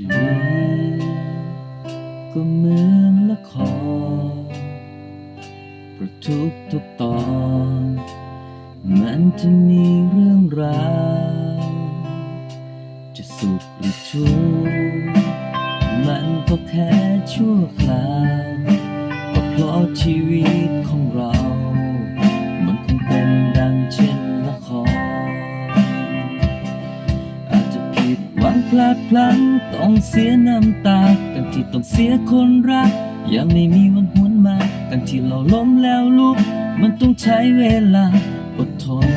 ีวิตก็เหมือนละครประทุกทุกตอน มันจะมีเรื่องราว จะสุขหรือทุกข์มันก็แค่ชั่วคราวก็เพราะชีวิตของเรา ผิดหวังพลาดพลั้งต้องเสียน้ำตากันที่ต้องเสียคนรัก ยังไม่มีวันหวนมากันที่เราล้มแล้วลุก มันต้องใช้เวลาอดทน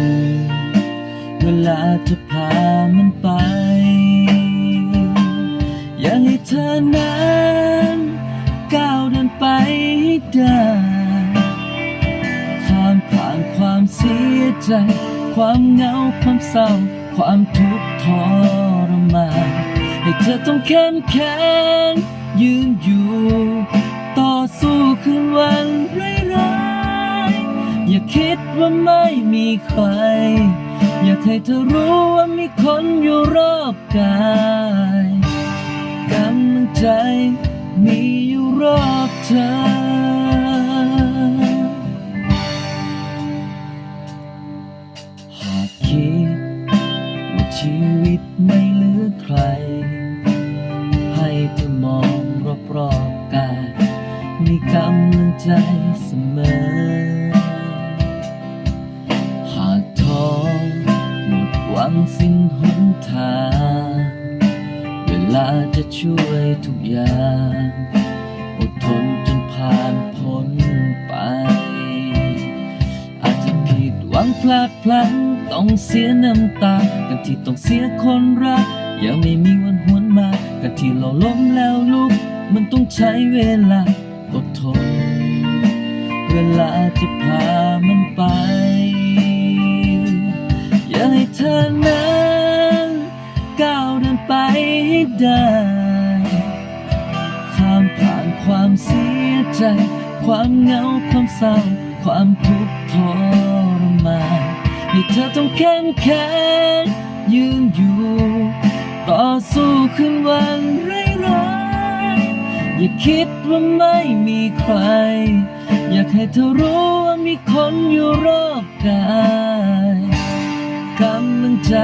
เวลาจะพามันไป อยากให้เธอนั้นก้าวเดินไปให้ได้ข้ามผ่านความเสียใจ ความเหงาความเศร้า ความทุกข์ทรมานให้เธอต้องเข้มแข็งยืนอยู่ ต่อสู้คืนวันร้ายๆอย่าคิดว่าไม่มีใคร อยากให้เธอรู้ว่ามีคนอยู่รอบกายกำลังใจมี วิตไม่เหลือใคร ให้เธอมองรอบๆกายมีกำลังใจเสมอ หากท้อหมดหวังสิ้นหนทาง เวลาจะช่วยทุกอย่าง พลั้งต้องเสียน้ำตา กันที่ต้องเสียคนรักยังไม่มีวันหวนมา กันที่เราล้มแล้วลุก มันต้องใช้เวลาอดทน เวลาจะพามันไป อย่าให้เธอนั้นก้าวเดินไปให้ได้ข้ามผ่านความเสียใจ ความเหงาความเศร้า ความทุกข์ทรมาน ให้เธอต้องเข้มแข็งยืนอยู่ ต่อสู้คืนวันร้ายๆอย่าคิดว่าไม่มีใคร อยากให้เธอรู้ว่ามีคนอยู่รอบกายกำลังใจ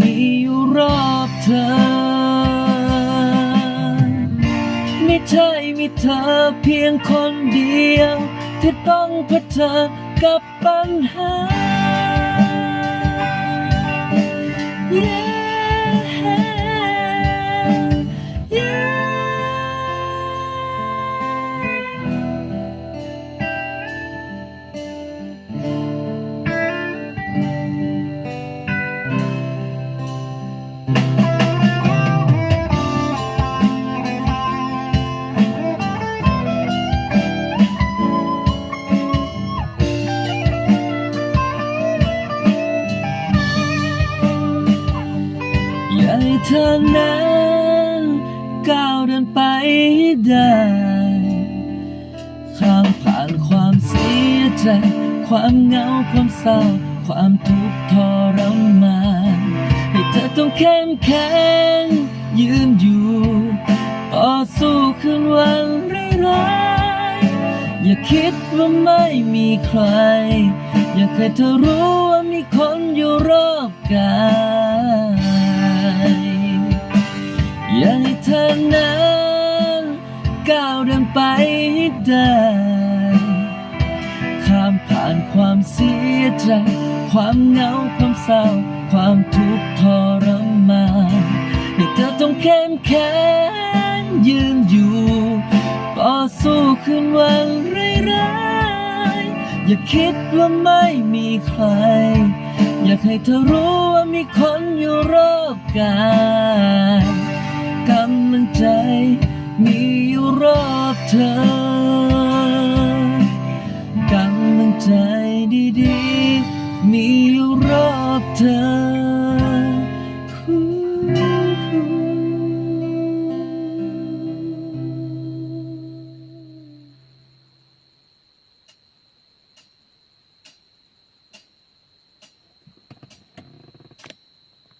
มีอยู่รอบเธอ ไม่ใช่มีเธอเพียงคนเดียวที่ต้องเผชิญกับปัญหา Yeah, อยากให้เธอนั้นก้าวเดินไปให้ได้ข้ามผ่านความเสียใจ ความเหงาความเศร้า ความทุกข์ทรมานให้เธอต้องเข้มแข็งยืนอยู่ต่อสู้คืนวันร้ายอย่าคิดว่าไม่มีใคร อยากให้เธอรู้ว่ามีคนอยู่รอบกาย ความเสียใจ ความเหงาความเศร้า ความทุกข์ทรมานให้เธอต้องเข้มแข็งยืนอยู่ต่อสู้คืนวันร้ายๆอย่าคิดว่าไม่มีใคร อยากให้เธอรู้ว่ามีคนอยู่รอบกายกำลังใจมีอยู่รอบเธอ ดีๆ มีอยู่รอบเธอ